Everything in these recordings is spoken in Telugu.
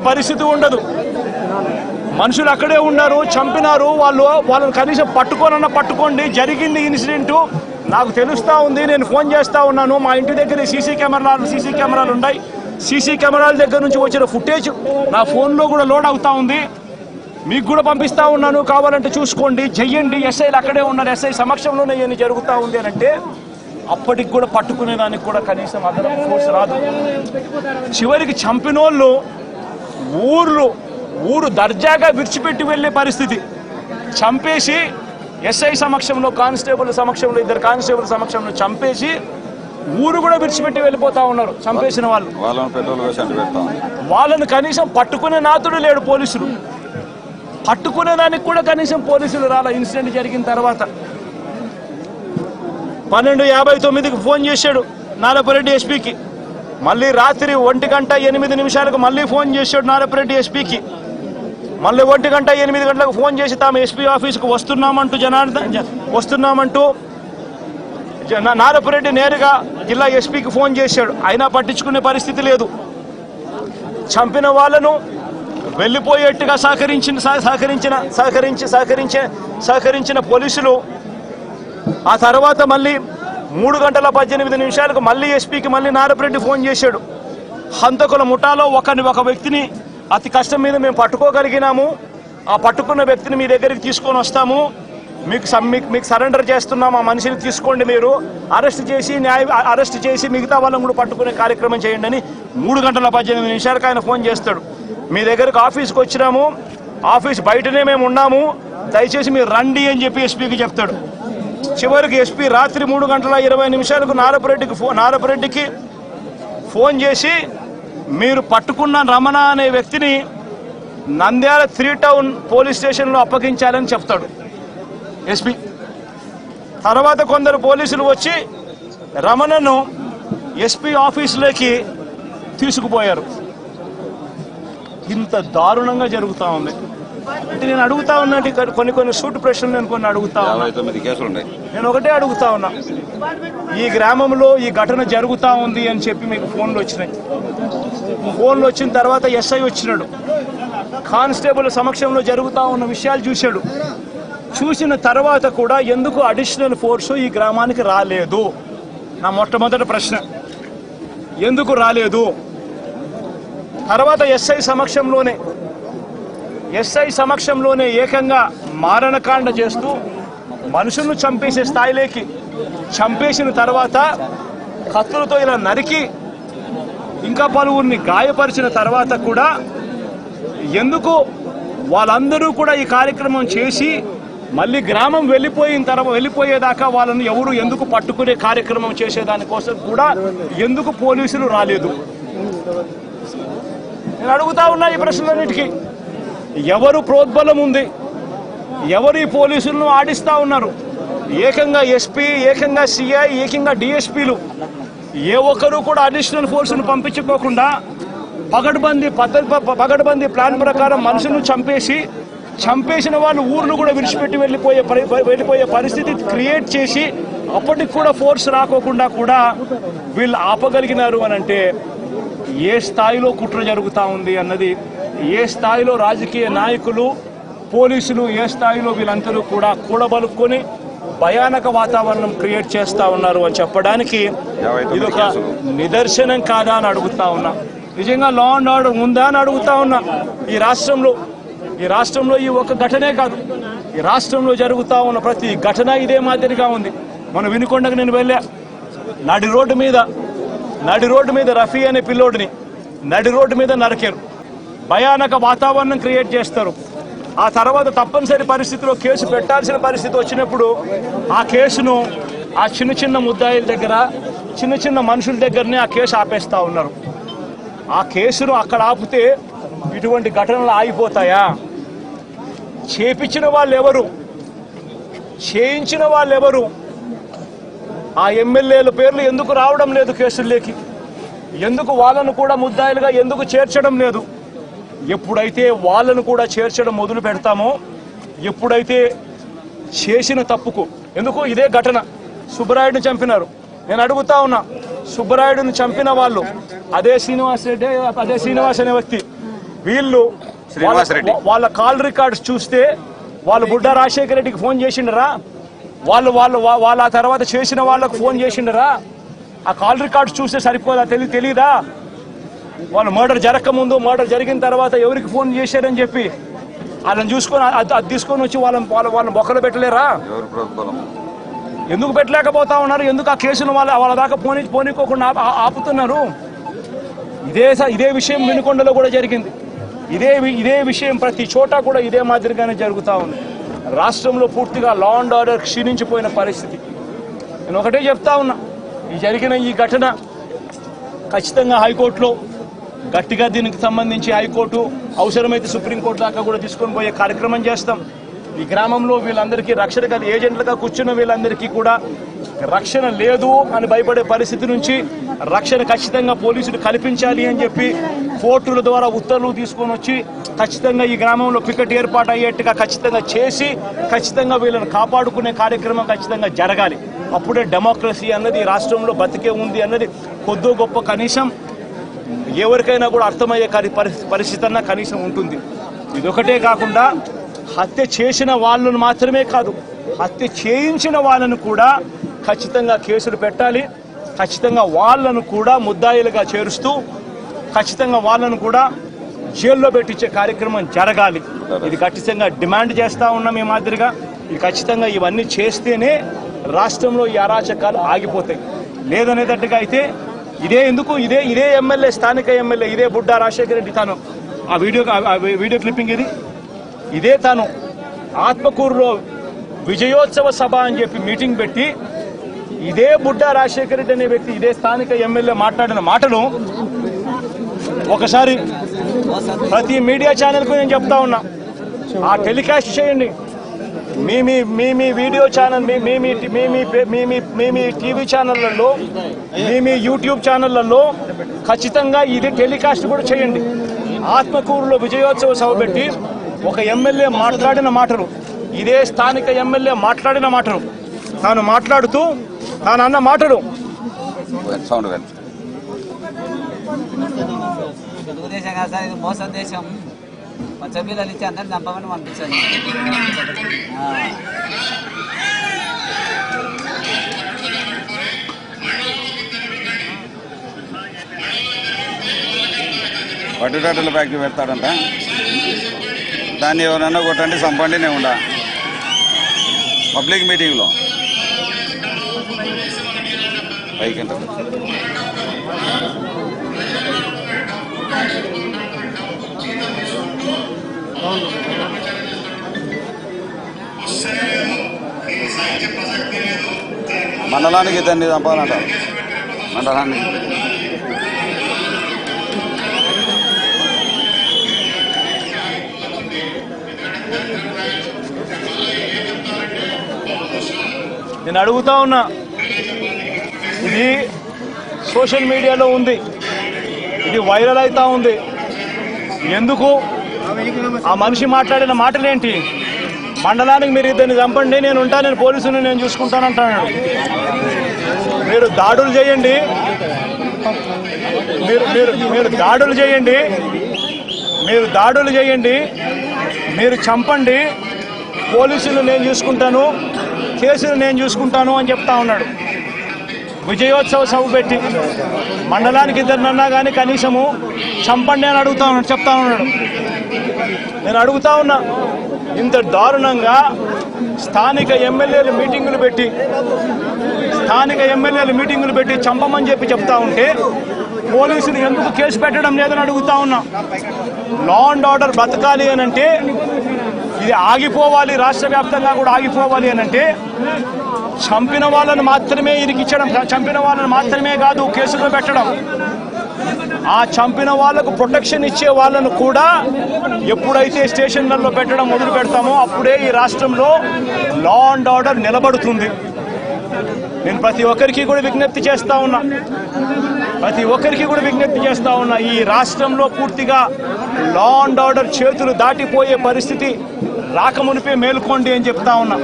పరిస్థితి ఉండదు. మనుషులు అక్కడే ఉన్నారు చంపినారు వాళ్ళు వాళ్ళని కనీసం పట్టుకోనన్నా పట్టుకోండి. జరిగింది ఇన్సిడెంట్ నాకు తెలుస్తూ ఉంది నేను ఫోన్ చేస్తూ ఉన్నాను. మా ఇంటి దగ్గర సీసీ కెమెరాలు సీసీ కెమెరాలు ఉన్నాయి. సీసీ కెమెరాల దగ్గర నుంచి వచ్చిన ఫుటేజ్ నా ఫోన్లో కూడా లోడ్ అవుతా ఉంది. మీకు కూడా పంపిస్తా ఉన్నాను కావాలంటే చూసుకోండి. చెయ్యండి ఎస్ఐలు అక్కడే ఉన్నారు. ఎస్ఐ సమక్షంలోనే ఏమి జరుగుతూ ఉంది అని అంటే అప్పటికి కూడా పట్టుకునే దానికి కూడా కనీసం అదనం ఫోర్స్ రాదు. చివరికి చంపినోళ్ళు ఊర్లు ఊరు దర్జాగా విడిచిపెట్టి వెళ్ళే పరిస్థితి. చంపేసి ఎస్ఐ సమక్షంలో కానిస్టేబుల్ సమక్షంలో ఇద్దరు కానిస్టేబుల్ సమక్షంలో చంపేసి ఊరు కూడా విడిచిపెట్టి వెళ్ళిపోతా ఉన్నారు చంపేసిన వాళ్ళు. వాళ్ళని కనీసం పట్టుకునే నాతుడు లేడు పోలీసులు. పట్టుకునే దానికి కూడా కనీసం పోలీసులు రాల ఇన్సిడెంట్ జరిగిన తర్వాత. పన్నెండు యాభై తొమ్మిదికి ఫోన్ చేశాడు నారపరెడ్డి ఎస్పీకి. మళ్ళీ రాత్రి ఒంటి గంట ఎనిమిది నిమిషాలకు మళ్ళీ ఫోన్ చేశాడు నారపరెడ్డి ఎస్పీకి. మళ్ళీ ఒంటి గంట ఎనిమిది గంటలకు ఫోన్ చేసి తాము ఎస్పీ ఆఫీస్కు వస్తున్నామంటూ జనార్దన్ వస్తున్నామంటూ నారపురెడ్డి నారపరెడ్డి నేరుగా జిల్లా ఎస్పీకి ఫోన్ చేశాడు. అయినా పట్టించుకునే పరిస్థితి లేదు. చంపిన వాళ్ళను వెళ్ళిపోయేట్టుగా సహకరించిన సహ- సహకరించిన సహకరించి సహకరించే సహకరించిన పోలీసులు ఆ తర్వాత మళ్ళీ మూడు గంటల పద్దెనిమిది నిమిషాలకు మళ్ళీ ఎస్పీకి మళ్ళీ నారపరెడ్డి ఫోన్ చేశాడు. హంతకుల ముఠాలో ఒకని ఒక వ్యక్తిని అతి కష్టం మీద మేము పట్టుకోగలిగినాము. ఆ పట్టుకున్న వ్యక్తిని మీ దగ్గరికి తీసుకొని వస్తాము. మీకు మీకు మీకు సరెండర్ చేస్తున్నాం ఆ మనిషిని తీసుకోండి మీరు. అరెస్ట్ చేసి న్యాయ అరెస్ట్ చేసి మిగతా వాళ్ళని కూడా పట్టుకునే కార్యక్రమం చేయండి అని మూడు గంటల పద్దెనిమిది నిమిషాలకు ఆయన ఫోన్ చేస్తాడు. మీ దగ్గరకు ఆఫీస్కి వచ్చినాము. ఆఫీస్ బయటనే మేము ఉన్నాము. దయచేసి మీరు రండి అని చెప్పి ఎస్పీకి చెప్తాడు. చివరికి ఎస్పీ రాత్రి మూడు గంటల ఇరవై నిమిషాలకు నారపురెడ్డికి ఫోన్ నారపురెడ్డికి ఫోన్ చేసి మీరు పట్టుకున్న రమణ అనే వ్యక్తిని నంద్యాల త్రీ టౌన్ పోలీస్ స్టేషన్లో అప్పగించాలని చెప్తాడు ఎస్పీ. తర్వాత కొందరు పోలీసులు వచ్చి రమణను ఎస్పీ ఆఫీసులోకి తీసుకుపోయారు. ఇంత దారుణంగా జరుగుతూ ఉంది. నేను అడుగుతా ఉన్నట్టు కొన్ని కొన్ని సూట్ ప్రశ్నలు నేను కొన్ని అడుగుతా ఉన్నా. నేను ఒకటే అడుగుతా ఉన్నా. ఈ గ్రామంలో ఈ ఘటన జరుగుతా ఉంది అని చెప్పి మీకు ఫోన్లు వచ్చినాయి. ఫోన్లు వచ్చిన తర్వాత ఎస్ఐ వచ్చినాడు. కానిస్టేబుల్ సమక్షంలో జరుగుతా ఉన్న విషయాలు చూశాడు. చూసిన తర్వాత కూడా ఎందుకు అడిషనల్ ఫోర్స్ ఈ గ్రామానికి రాలేదు? నా మొట్టమొదటి ప్రశ్న. ఎందుకు రాలేదు? తర్వాత ఎస్ఐ సమక్షంలోనే ఎస్ఐ సమక్షంలోనే ఏకంగా మారణకాండ చేస్తూ మనుషులను చంపేసే స్థాయిలోకి చంపేసిన తర్వాత కత్తులతో ఇలా నరికి ఇంకా పలువురిని గాయపరిచిన తర్వాత కూడా ఎందుకు వాళ్ళందరూ కూడా ఈ కార్యక్రమం చేసి మళ్ళీ గ్రామం వెళ్ళిపోయిన తర్వాత వెళ్ళిపోయేదాకా వాళ్ళని ఎవరు ఎందుకు పట్టుకునే కార్యక్రమం చేసేదానికోసం కూడా ఎందుకు పోలీసులు రాలేదు? నేను అడుగుతా ఉన్నా ఈ ప్రశ్నలన్నిటికీ. ఎవరు ప్రోద్బలం ఉంది? ఎవరు ఈ పోలీసులను ఆడిస్తూ ఉన్నారు? ఏకంగా ఎస్పీ ఏకంగా సిఐ ఏకంగా డిఎస్పీలు. ఏ ఒక్కరు కూడా అడిషనల్ ఫోర్స్ను పంపించుకోకుండా పగడ్బందీ పద్ధతి పగడ్బందీ ప్లాన్ ప్రకారం మనుషులను చంపేసి చంపేసిన వాళ్ళు ఊర్లు కూడా విడిచిపెట్టి వెళ్ళిపోయే వెళ్ళిపోయే పరిస్థితి క్రియేట్ చేసి అప్పటికి కూడా ఫోర్స్ రాకోకుండా కూడా వీళ్ళు ఆపగలిగినారు అని అంటే ఏ స్థాయిలో కుట్ర జరుగుతూ ఉంది అన్నది ఏ స్థాయిలో రాజకీయ నాయకులు పోలీసులు ఏ స్థాయిలో వీళ్ళందరూ కూడా కూడబలుక్కొని భయానక వాతావరణం క్రియేట్ చేస్తా ఉన్నారు అని చెప్పడానికి యాభై తొమ్మిది ఇది ఒక కేసులు. నిదర్శనం కాదా అని అడుగుతా ఉన్నా. నిజంగా లా అండ్ ఆర్డర్ ఉందా అని అడుగుతా ఉన్నా. ఈ రాష్ట్రంలో ఈ రాష్ట్రంలో ఈ ఒక ఘటనే కాదు. ఈ రాష్ట్రంలో జరుగుతా ఉన్న ప్రతి ఘటన ఇదే మాదిరిగా ఉంది. మన వినుకొండకు నేను వెళ్ళా. నడి రోడ్డు మీద నడి రోడ్డు మీద రఫీ అనే పిల్లోడిని నడి రోడ్డు మీద నరికారు. భయానక వాతావరణం క్రియేట్ చేస్తారు. ఆ తర్వాత తప్పనిసరి పరిస్థితిలో కేసు పెట్టాల్సిన పరిస్థితి వచ్చినప్పుడు ఆ కేసును ఆ చిన్న చిన్న ముద్దాయిల దగ్గర చిన్న చిన్న మనుషుల దగ్గరనే ఆ కేసు ఆపేస్తూ ఉన్నారు. ఆ కేసును అక్కడ ఆపితే ఇటువంటి ఘటనలు ఆగిపోతాయా? చేపించిన వాళ్ళు ఎవరు చేయించిన వాళ్ళు ఎవరు ఆ ఎమ్మెల్యేల పేర్లు ఎందుకు రావడం లేదు కేసుల్లోకి? ఎందుకు వాళ్ళను కూడా ముద్దాయిలుగా ఎందుకు చేర్చడం లేదు? ఎప్పుడైతే వాళ్ళను కూడా చేర్చడం మొదలు పెడతామో ఎప్పుడైతే చేసిన తప్పుకు ఎందుకు? ఇదే ఘటన. సుబ్బరాయుడిని చంపినారు. నేను అడుగుతా ఉన్నా సుబ్బరాయుడిని చంపిన వాళ్ళు అదే శ్రీనివాస్ రెడ్డి అదే శ్రీనివాస్ అనే వ్యక్తి. వీళ్ళు శ్రీనివాసరెడ్డి. వాళ్ళ- వాళ్ళ కాల్ రికార్డ్స్ చూస్తే వాళ్ళు బుడ్డ రాజశేఖర రెడ్డికి ఫోన్ చేసిండరా? వాళ్ళు వాళ్ళు వాళ్ళ తర్వాత చేసిన వాళ్ళకు ఫోన్ చేసిండరా? ఆ కాల్ రికార్డ్స్ చూస్తే సరిపోదా? తెలి తెలీదా? వాళ్ళు మర్డర్ జరగక ముందు మర్డర్ జరిగిన తర్వాత ఎవరికి ఫోన్ చేశారని చెప్పి వాళ్ళని చూసుకొని అది తీసుకొని వచ్చి వాళ్ళని వాళ్ళ వాళ్ళని బొక్కలు పెట్టలేరా? ఎందుకు పెట్టలేకపోతా ఉన్నారు? ఎందుకు ఆ కేసును వాళ్ళ వాళ్ళ దాకా పోనీ పోనీకోకుండా ఆపుతున్నారు? ఇదే ఇదే విషయం వినుకొండలో కూడా జరిగింది. ఇదే ఇదే విషయం ప్రతి చోట కూడా ఇదే మాదిరిగానే జరుగుతూ ఉంది. రాష్ట్రంలో పూర్తిగా లా అండ్ ఆర్డర్ క్షీణించిపోయిన పరిస్థితి. నేను ఒకటే చెప్తా ఉన్నా. ఈ జరిగిన ఈ ఘటన ఖచ్చితంగా హైకోర్టులో గట్టిగా దీనికి సంబంధించి హైకోర్టు అవసరమైతే సుప్రీంకోర్టు దాకా కూడా తీసుకొని పోయే కార్యక్రమం చేస్తాం. ఈ గ్రామంలో వీళ్ళందరికీ రక్షణ ఏజెంట్లుగా కూర్చున్న వీళ్ళందరికీ కూడా రక్షణ లేదు అని భయపడే పరిస్థితి నుంచి రక్షణ ఖచ్చితంగా పోలీసులు కల్పించాలి అని చెప్పి కోర్టుల ద్వారా ఉత్తర్వులు తీసుకొని వచ్చి ఖచ్చితంగా ఈ గ్రామంలో పికెట్ ఏర్పాటు అయ్యేట్టుగా ఖచ్చితంగా చేసి ఖచ్చితంగా వీళ్ళని కాపాడుకునే కార్యక్రమం ఖచ్చితంగా జరగాలి. అప్పుడే డెమోక్రసీ అన్నది ఈ రాష్ట్రంలో బతికే ఉంది అన్నది కొద్దో గొప్ప కనీసం ఎవరికైనా కూడా అర్థమయ్యే పరిస్థితి పరిస్థితి అన్న కనీసం ఉంటుంది. ఇదొకటే కాకుండా హత్య చేసిన వాళ్ళను మాత్రమే కాదు హత్య చేయించిన వాళ్ళను కూడా ఖచ్చితంగా కేసులు పెట్టాలి. ఖచ్చితంగా వాళ్ళను కూడా ముద్దాయిలుగా చేరుస్తూ ఖచ్చితంగా వాళ్ళను కూడా జైల్లో పెట్టించే కార్యక్రమం జరగాలి. ఇది ఖచ్చితంగా డిమాండ్ చేస్తూ ఉన్నాం ఈ మాదిరిగా. ఇది ఖచ్చితంగా ఇవన్నీ చేస్తేనే రాష్ట్రంలో ఈ అరాచకాలు ఆగిపోతాయి. లేదనేటట్టుగా అయితే ఇదే ఎందుకు? ఇదే ఇదే ఎమ్మెల్యే స్థానిక ఎమ్మెల్యే ఇదే బుడ్డా రాజశేఖర రెడ్డి తాను. ఆ వీడియో వీడియో క్లిప్పింగ్ ఇది? ఇదే తాను. ఆత్మకూరులో విజయోత్సవ సభ అని చెప్పి మీటింగ్ పెట్టి ఇదే బుడ్డా రాజశేఖర రెడ్డి అనే వ్యక్తి ఇదే స్థానిక ఎమ్మెల్యే మాట్లాడిన మాటలు ఒకసారి ప్రతి మీడియా ఛానల్కు నేను చెప్తా ఉన్నా. ఆ టెలికాస్ట్ చేయండి. మీ మీ మీ మీ వీడియో ఛానల్ మీ మీ మీ మీ మీ మీ మీ టీవీ ఛానళ్ళలో మీ మీ యూట్యూబ్ ఛానళ్ళలో ఖచ్చితంగా ఇది టెలికాస్ట్ కూడా చేయండి. ఆత్మకూరులో విజయోత్సవ సభ పెట్టి ఒక ఎమ్మెల్యే మాట్లాడిన మాటలు ఇదే స్థానిక ఎమ్మెల్యే మాట్లాడిన మాటలు తాను మాట్లాడుతూ తాను అన్న మాటలు. సౌండ్ పచ్చబిల్లలు ఇచ్చి అందరిని చంపమని పంపించాను పట్టుటట్టల ఫ్యాక్టరీ పెడతాడంట. దాన్ని ఎవరన్నా కొట్టండి చంపండి నేను ఉండ పబ్లిక్ మీటింగ్లో పైకి మండలానికి ఇద్దరిని చంపాలంట. మండలానికి నేను అడుగుతా ఉన్నా ఇది సోషల్ మీడియాలో ఉంది. ఇది వైరల్ అవుతా ఉంది. ఎందుకు? ఆ మనిషి మాట్లాడిన మాటలేంటి? మండలానికి మీరు ఇద్దరిని చంపండి నేను ఉంటాను నేను పోలీసుని నేను చూసుకుంటాను అంటున్నాడు. మీరు దాడులు చేయండి. మీరు మీరు మీరు దాడులు చేయండి. మీరు దాడులు చేయండి. మీరు చంపండి. పోలీసులు నేను చూసుకుంటాను కేసులు నేను చూసుకుంటాను అని చెప్తా ఉన్నాడు. విజయోత్సవ సభ పెట్టి మండలానికి ఇద్దరినన్నా కానీ కనీసము చంపండి అని అడుగుతా ఉన్నాడు చెప్తా ఉన్నాడు. నేను అడుగుతా ఉన్నా. ఇంత దారుణంగా స్థానిక ఎమ్మెల్యేలు మీటింగులు పెట్టి స్థానిక ఎమ్మెల్యేలు మీటింగులు పెట్టి చంపమని చెప్పి చెప్తా ఉంటే పోలీసులు ఎందుకు కేసు పెట్టడం లేదని అడుగుతా ఉన్నా. లా అండ్ ఆర్డర్ బతకాలి అని అంటే ఇది ఆగిపోవాలి రాష్ట్ర వ్యాప్తంగా కూడా ఆగిపోవాలి అని అంటే చంపిన వాళ్ళను మాత్రమే ఇరికిచ్చడం చంపిన వాళ్ళని మాత్రమే కాదు కేసులో పెట్టడం. ఆ చంపిన వాళ్ళకు ప్రొటెక్షన్ ఇచ్చే వాళ్ళను కూడా ఎప్పుడైతే స్టేషన్లలో పెట్టడం మొదలు పెడతామో అప్పుడే ఈ రాష్ట్రంలో లా అండ్ ఆర్డర్ నిలబడుతుంది. నేను ప్రతి ఒక్కరికి కూడా విజ్ఞప్తి చేస్తా ఉన్నా. ప్రతి ఒక్కరికి కూడా విజ్ఞప్తి చేస్తా ఉన్నా ఈ రాష్ట్రంలో పూర్తిగా లా అండ్ ఆర్డర్ చేతులు దాటిపోయే పరిస్థితి రాకమునిపే మేల్కోండి అని చెప్తా ఉన్నా.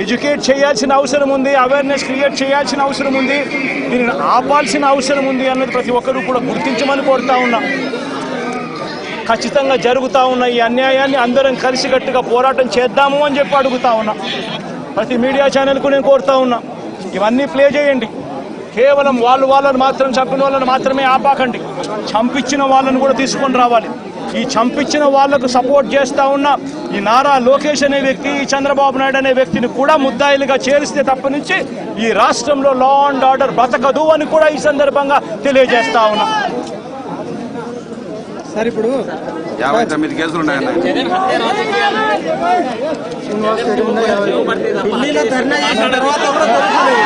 ఎడ్యుకేట్ చేయాల్సిన అవసరం ఉంది అవేర్నెస్ క్రియేట్ చేయాల్సిన అవసరం ఉంది దీనిని ఆపాల్సిన అవసరం ఉంది అన్నది ప్రతి ఒక్కరూ కూడా గుర్తించమని కోరుతా ఉన్నా. ఖచ్చితంగా జరుగుతూ ఉన్న ఈ అన్యాయాన్ని అందరం కలిసికట్టుగా పోరాటం చేద్దాము అని చెప్పి అడుగుతా ఉన్నా. ప్రతి మీడియా ఛానల్కు నేను కోరుతా ఉన్నా. ఇవన్నీ ప్లే చేయండి. కేవలం వాళ్ళు వాళ్ళని మాత్రం చంపిన వాళ్ళని మాత్రమే ఆపాకండి. చంపించిన వాళ్ళని కూడా తీసుకొని రావాలి. ఈ చంపించిన వాళ్ళకు సపోర్ట్ చేస్తా ఉన్న ఈ నారా లోకేష్ అనే వ్యక్తి ఈ చంద్రబాబు నాయుడు అనే వ్యక్తిని కూడా ముద్దాయిలుగా చేరిస్తే తప్ప నుంచి ఈ రాష్ట్రంలో లా అండ్ ఆర్డర్ బతకదు అని కూడా ఈ సందర్భంగా తెలియజేస్తా ఉన్నా. సార్ ఇప్పుడు యాభై తొమ్మిది కేసులు ఉన్నాయన్న. ఢిల్లీలో ధర్నా చేసిన తర్వాత కూడా దొరకలేదు